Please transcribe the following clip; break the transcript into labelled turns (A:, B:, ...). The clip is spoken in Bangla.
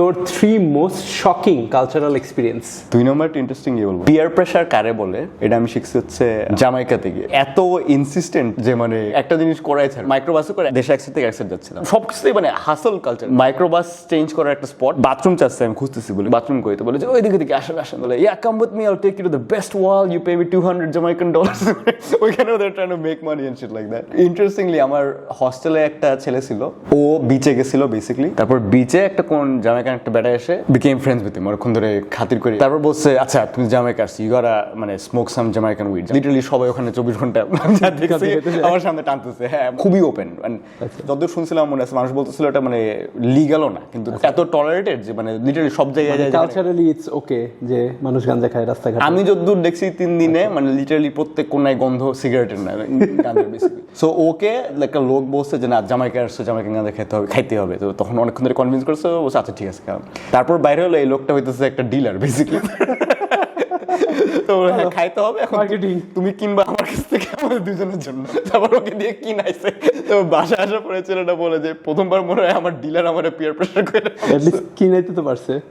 A: তোর three most shocking cultural experience
B: দুই নম্বরটা ইন্টারেস্টিং ইয়ে বলব। পিয়ার প্রেশার কারে বলে? এটা আমি শিখছি হচ্ছে জামাইকাতে গিয়ে। এত ইনসিস্টেন্ট যে মানে একটা জিনিস করাই ছাড়। মাইক্রোবাসে করে দেশে একসাথে থেকে একসাথে যাচ্ছিলাম। সব কিছুতেই মানে হাসল কালচার মাইক্রোবাস চেঞ্জ করার একটা স্পট বাথরুম চাচ্ছে আমি খুঁজতেছি বলে। বাথরুম কই তো বলে যে ওই দিকে দিকে আসেন আসেন বলে yeah come with me I take you to the best wall you pay me 200 Jamaican dollars ওইখানে ওদের trying to make money and shit like that interestingly আমার হস্টেলে একটা ছেলে ছিল। ও বিচে গেছিল বেসিক্যালি তারপর বিচে একটা কোন জামাইকান একটা বেটা এসে বিকেম ফ্রেন্ডস উইথ হিম অনেকক্ষণ ধরে খাতির করি। তারপর বলছে আচ্ছা তুমি জামাইকা আসছি ইউ গটা মানে smoke some Jamaican weed literally সবাই ওখানে চব্বিশ ঘণ্টা আমার সামনে টানতেছে। হ্যাঁ খুবই ওপেন যতদূর শুনছিলাম মনে আছে মানুষ বলতেছিল এটা মানে লিগালও না। কিন্তু এত টলারেটেড যে মানে লিটারালি সব জায়গায় যায় যেখানে-
A: কালচারালি ইটস ওকে যে মানুষ গাঞ্জা খায় রাস্তাঘাটে।
B: আমি যতদূর দেখছি তিন দিনে মানে লিটারালি প্রত্যেক কোনায় গন্ধ সিগারেটের না সো ওকে একটা লোক বলছে যে না জামাইকা আসছে জামাইকা গাঁজা খেতে হবে খাইতে হবে। তো তখন অনেকক্ষণ ধরে কনভিন্স করছে ও বলছে আচ্ছা ঠিক আছে। খাও তারপর বাইরে হলো এই লোকটা হইতেছে একটা ডিলার বেসিক্যালি তো খাইতে হবে এখন. তুমি কিনবা আমার কাছ থেকে আমাদের দুজনের জন্য। তারপর ওকে দিয়ে কিনাইছে। তো বাসা আসা পরে ছেলেটা বলে যে প্রথমবার মনে হয় আমার ডিলার আমার পিয়ার প্রেশার করে
A: কিনাইতে তো পারছে।